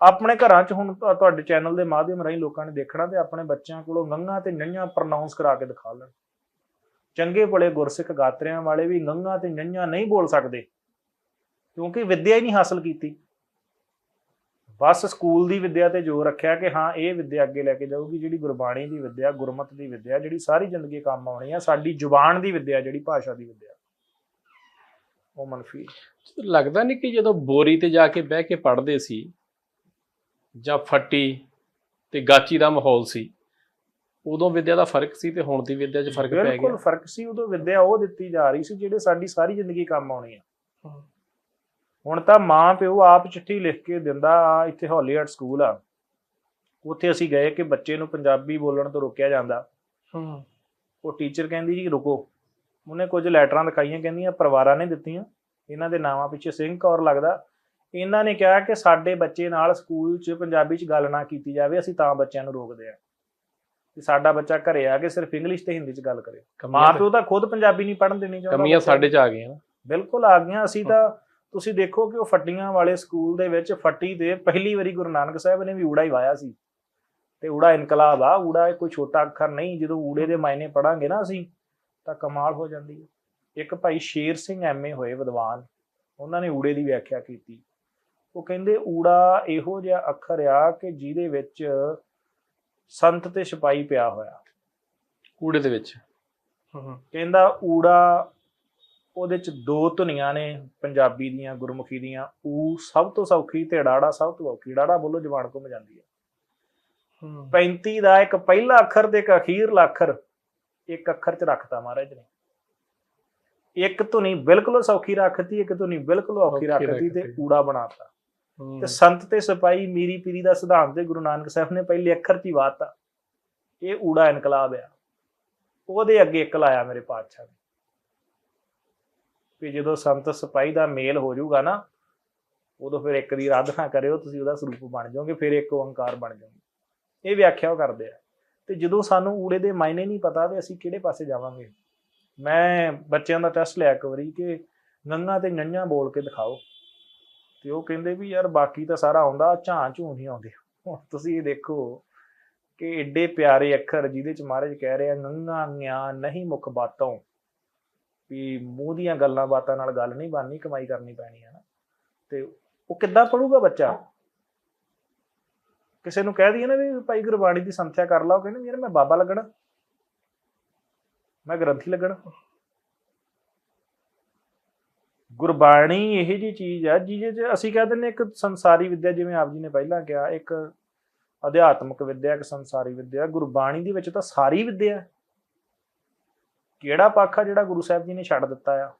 ਆਪਣੇ ਘਰਾਂ 'ਚ ਹੁਣ ਤੁਹਾਡੇ ਚੈਨਲ ਦੇ ਮਾਧਿਅਮ ਰਾਹੀਂ ਲੋਕਾਂ ਨੇ ਦੇਖਣਾ ਤੇ ਆਪਣੇ ਬੱਚਿਆਂ ਕੋਲੋਂ ਗੰਗਾ ਤੇ ਨਈਆਂ ਪ੍ਰੋਨਾਂਸ ਕਰਾ ਕੇ ਦਿਖਾ ਲੈਣ। ਚੰਗੇ ਭਲੇ ਗੁਰਸਿੱਖ ਗਾਤਰਿਆਂ ਵਾਲੇ ਵੀ ਗੰਗਾ ਤੇ ਨਈਆਂ ਨਹੀਂ ਬੋਲ ਸਕਦੇ, ਕਿਉਂਕਿ ਵਿੱਦਿਆ ਹੀ ਨਹੀਂ ਹਾਸਲ ਕੀਤੀ। ਬਸ ਸਕੂਲ ਦੀ ਵਿੱਦਿਆ ਤੇ ਜ਼ੋਰ ਰੱਖਿਆ ਕਿ ਹਾਂ, ਇਹ ਵਿੱਦਿਆ ਅੱਗੇ ਲੈ ਕੇ ਜਾਊਗੀ, ਜਿਹੜੀ ਗੁਰਬਾਣੀ ਦੀ ਵਿੱਦਿਆ, ਗੁਰਮਤ ਦੀ ਵਿੱਦਿਆ, ਜਿਹੜੀ ਸਾਰੀ ਜ਼ਿੰਦਗੀ ਕੰਮ ਆਉਣੀ ਆ, ਸਾਡੀ ਜ਼ੁਬਾਨ ਦੀ ਵਿੱਦਿਆ, ਜਿਹੜੀ ਭਾਸ਼ਾ ਦੀ ਵਿੱਦਿਆ। ਉਹ ਮਨਫੀ ਲੱਗਦਾ ਨਹੀਂ ਕਿ ਜਦੋਂ ਬੋਰੀ ਤੇ ਜਾ ਕੇ ਬਹਿ ਕੇ ਪੜ੍ਹਦੇ ਸੀ ਜਾਂ ਫੱਟੀ ਤੇ ਗਾਚੀ ਦਾ ਮਾਹੌਲ ਸੀ। ਉਦੋਂ ਵਿਦਿਆ ਦਾ ਫ਼ਰਕ ਸੀ ਤੇ ਹੁਣ ਦੀ ਵਿਦਿਆ 'ਚ ਫ਼ਰਕ ਪੈ ਬਿਲਕੁਲ ਗਿਆ ਫ਼ਰਕ ਸੀ ਉਦੋਂ ਵਿੱਦਿਆ ਉਹ ਦਿੱਤੀ ਜਾ ਰਹੀ ਸੀ ਜਿਹੜੇ ਸਾਡੀ ਸਾਰੀ ਜ਼ਿੰਦਗੀ ਕੰਮ ਆਉਣੀ ਆ। ਹੁਣ ਤਾਂ ਮਾਂ ਪਿਓ ਆਪ ਚਿੱਠੀ ਲਿਖ ਕੇ ਦਿੰਦਾ ਆ ਇੱਥੇ ਹੌਲੀਹਾਰਟ ਸਕੂਲ ਆ। ਉੱਥੇ ਅਸੀਂ ਗਏ ਕਿ ਬੱਚੇ ਨੂੰ ਪੰਜਾਬੀ ਬੋਲਣ ਤੋਂ ਰੋਕਿਆ ਜਾਂਦਾ। ਹਾਂ। ਉਹ ਟੀਚਰ ਕਹਿੰਦੀ ਜੀ ਰੁਕੋ। ਉਹਨੇ ਕੁਝ ਲੈਟਰਾਂ ਦਿਖਾਈਆਂ ਕਹਿੰਦੀਆਂ ਪਰਿਵਾਰਾਂ ਨੇ ਦਿੱਤੀਆਂ। ਇਹਨਾਂ ਦੇ ਨਾਵਾਂ ਪਿੱਛੇ ਸਿੰਘ ਕੌਰ ਲੱਗਦਾ। ਇਹਨਾਂ ਨੇ ਕਿਹਾ ਕਿ ਸਾਡੇ ਬੱਚੇ ਨਾਲ ਸਕੂਲ 'ਚ ਪੰਜਾਬੀ 'ਚ ਗੱਲ ਨਾ ਕੀਤੀ ਜਾਵੇ ਅਸੀਂ ਤਾਂ ਬੱਚਿਆਂ ਨੂੰ ਰੋਕਦੇ ਆ ਕਿ ਸਾਡਾ ਬੱਚਾ ਘਰੇ ਆ ਕੇ ਸਿਰਫ ਇੰਗਲਿਸ਼ ਤੇ ਹਿੰਦੀ 'ਚ ਗੱਲ ਕਰੇ। ਮਾਂ ਪਿਓ ਤਾਂ ਖੁਦ ਪੰਜਾਬੀ ਨਹੀਂ ਪੜ੍ਹਨ ਦੇਣੀ ਚਾਹੁੰਦਾ ਕਮੀਆਂ ਸਾਡੇ। 'ਚ ਆ ਗਈਆਂ ਨਾ। ਬਿਲਕੁਲ ਆ ਗਈਆਂ। ਅਸੀਂ ਤਾਂ ਤੁਸੀਂ ਦੇਖੋ ਕਿ ਉਹ ਫੱਟੀਆਂ ਵਾਲੇ ਸਕੂਲ ਦੇ ਵਿੱਚ ਫੱਟੀ ਤੇ ਪਹਿਲੀ ਵਾਰੀ ਗੁਰੂ ਨਾਨਕ ਸਾਹਿਬ ਨੇ ਵੀ ਊੜਾ ਹੀ ਵਾਇਆ ਸੀ। ਤੇ ਊੜਾ ਇਨਕਲਾਬ ਆ ਊੜਾ ਕੋਈ ਛੋਟਾ ਅੱਖਰ ਨਹੀਂ ਜਦੋਂ ਊੜੇ ਦੇ ਮਾਇਨੇ ਪੜਾਂਗੇ ਨਾ ਅਸੀਂ ਤਾਂ ਕਮਾਲ ਹੋ ਜਾਂਦੀ ਹੈ। ਇੱਕ ਭਾਈ ਸ਼ੇਰ ਸਿੰਘ ਐਮਏ ਹੋਏ ਵਿਦਵਾਨ ਉਹਨਾਂ ਨੇ ਊੜੇ ਦੀ ਵਿਆਖਿਆ ਕੀਤੀ। ਉਹ ਕਹਿੰਦੇ ਊੜਾ ਇਹੋ ਜਿਹਾ ਅੱਖਰ ਆ ਕਿ ਜਿਹਦੇ ਵਿੱਚ ਸੰਤ ਤੇ ਸਿਪਾਹੀ ਪਿਆ ਹੋਇਆ। ਕੂੜੇ ਦੇ ਵਿੱਚ। ਕਹਿੰਦਾ ਊੜਾ ਉਹਦੇ ਚ ਦੋ ਧੁਨੀਆਂ ਨੇ ਪੰਜਾਬੀ ਦੀਆਂ ਗੁਰਮੁਖੀ ਦੀਆਂ। ਊ ਸਭ ਤੋਂ ਸੌਖੀ ਤੇ ਡਾੜਾ ਸਭ ਤੋਂ ਔਖੀ। ਡਾੜਾ ਬੋਲੋ ਜ਼ਬਾਨ ਘੁੰਮ ਜਾਂਦੀ ਹੈ। ਹਾਂ 35 ਦਾ ਇੱਕ ਪਹਿਲਾ ਅੱਖਰ ਤੇ ਇੱਕ ਅਖੀਰਲਾ ਅੱਖਰ ਇੱਕ ਅੱਖਰ ਚ ਰੱਖਤਾ ਮਹਾਰਾਜ ਨੇ। ਇੱਕ ਧੁਨੀ ਬਿਲਕੁਲ ਸੌਖੀ ਰੱਖਤੀ ਇੱਕ ਧੁਨੀ ਬਿਲਕੁਲ ਔਖੀ ਰੱਖਤੀ ਤੇ। ਊੜਾ ਬਣਾਤਾ। ਤੇ ਸੰਤ ਤੇ ਸਿਪਾਹੀ ਮੀਰੀ ਪੀਰੀ ਦਾ ਸਿਧਾਂਤ ਤੇ ਗੁਰੂ ਨਾਨਕ ਸਾਹਿਬ ਨੇ ਪਹਿਲੇ ਅੱਖਰ 'ਚ ਹੀ ਵਾਤਾ ਇਹ ਊੜਾ ਇਨਕਲਾਬ ਆ। ਉਹਦੇ ਅੱਗੇ ਇੱਕ ਲਾਇਆ ਮੇਰੇ ਪਾਤਸ਼ਾਹ ਨੇ। ਵੀ ਜਦੋਂ ਸੰਤ ਸਿਪਾਹੀ ਦਾ ਮੇਲ ਹੋ ਜਾਊਗਾ ਨਾ, ਉਦੋਂ ਫਿਰ ਇੱਕ ਦੀ ਆਰਾਧਨਾ ਕਰਿਓ, ਤੁਸੀਂ ਉਹਦਾ ਸਰੂਪ ਬਣ ਜਾਓਗੇ, ਫਿਰ ਇੱਕ ਓੰਕਾਰ ਬਣ ਜਾਓਗੇ। ਇਹ ਵਿਆਖਿਆ ਉਹ ਕਰਦੇ ਆ। ਤੇ ਜਦੋਂ ਸਾਨੂੰ ਊੜੇ ਦੇ ਮਾਇਨੇ ਨਹੀਂ ਪਤਾ, ਤੇ ਅਸੀਂ ਕਿਹੜੇ ਪਾਸੇ ਜਾਵਾਂਗੇ? ਮੈਂ ਬੱਚਿਆਂ ਦਾ ਟੈਸਟ ਲਿਆ ਇੱਕ ਵਾਰੀ ਕਿ ਗੰਗਾ ਤੇ ਨੰਨਾ ਬੋਲ ਕੇ ਦਿਖਾਓ। ਤੇ ਉਹ ਕਹਿੰਦੇ ਵੀ ਯਾਰ ਬਾਕੀ ਤਾਂ ਸਾਰਾ ਆਉਂਦਾ ਝਾਂ ਝੂ ਨਹੀਂ ਆਉਂਦੇ। ਹੁਣ ਤੁਸੀਂ ਇਹ ਦੇਖੋ ਕਿ ਏਡੇ ਪਿਆਰੇ ਅੱਖਰ ਜਿਹਦੇ ਚ ਮਹਾਰਾਜ ਕਹਿ ਰਹੇ ਆ ਗੰਗਾ ਨਹੀਂ ਮੁਖ ਬਾਤੋਂ। ਵੀ ਮੂੰਹ ਦੀਆਂ ਗੱਲਾਂ ਬਾਤਾਂ ਨਾਲ ਗੱਲ ਨਹੀਂ ਬਣਨੀ, ਕਮਾਈ ਕਰਨੀ ਪੈਣੀ ਹੈ ਨਾ। ਤੇ ਉਹ ਕਿੱਦਾਂ ਪੜੂਗਾ ਬੱਚਾ? ਕਿਸੇ ਨੂੰ ਕਹਿ ਦਈਏ ਨਾ ਵੀ ਭਾਈ ਗੁਰਬਾਣੀ ਦੀ ਸੰਥਿਆ ਕਰ ਲਾ, ਉਹ ਕਹਿੰਦੇ ਯਾਰ ਮੈਂ ਬਾਬਾ ਲੱਗਣਾ। ਮੈਂ ਗ੍ਰੰਥੀ ਲੱਗਣਾ। ਗੁਰਬਾਣੀ ਇਹ ਜੀ ਚੀਜ਼ ਆ, ਜਿਹਦੇ ਚ ਅਸੀਂ ਕਹਿ ਦਿੰਦੇ ਇੱਕ ਸੰਸਾਰੀ ਵਿਦਿਆ, ਜਿਵੇਂ ਆਪ ਜੀ ਨੇ ਪਹਿਲਾਂ ਕਿਹਾ, ਇੱਕ ਅਧਿਆਤਮਕ ਵਿਦਿਆ, ਇੱਕ ਸੰਸਾਰੀ ਵਿਦਿਆ। ਗੁਰਬਾਣੀ ਦੇ ਵਿੱਚ ਤਾਂ ਸਾਰੀ ਵਿਦਿਆ ਕਿਹੜਾ ਪੱਖ ਆ ਜਿਹੜਾ ਗੁਰੂ ਸਾਹਿਬ ਜੀ ਨੇ ਛੱਡ ਦਿੱਤਾ ਆ?